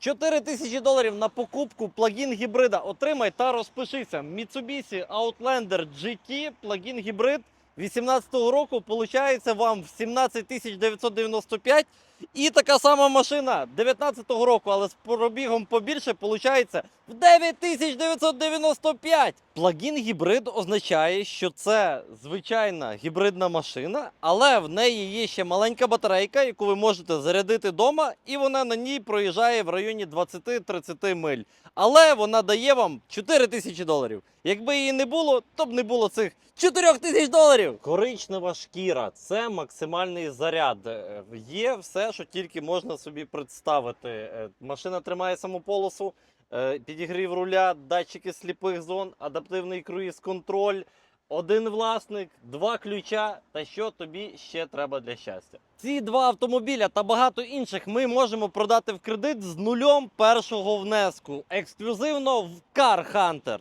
4 тисячі доларів на покупку плагін гібрида. Отримай та розпишися. Mitsubishi Outlander GT плагін гібрид 18-го року получається вам в 17 тисяч 995. І така сама машина 19-го року, але з пробігом побільше, получається в 9995. Плагін гібрид означає, що це звичайна гібридна машина, але в неї є ще маленька батарейка, яку ви можете зарядити вдома, і вона на ній проїжджає в районі 20-30 миль. Але вона дає вам 4 тисячі доларів. Якби її не було, то б не було цих 4 тисяч доларів. Коричнева шкіра це максимальний заряд. Е, Є все, що тільки можна собі представити. Е, Машина тримає самополосу, е, підігрів руля, датчики сліпих зон, адаптивний круїз-контроль. Один власник, два ключа. Та що тобі ще треба для щастя? Ці два автомобіля та багато інших ми можемо продати в кредит з нульом першого внеску. Ексклюзивно в Car Hunter.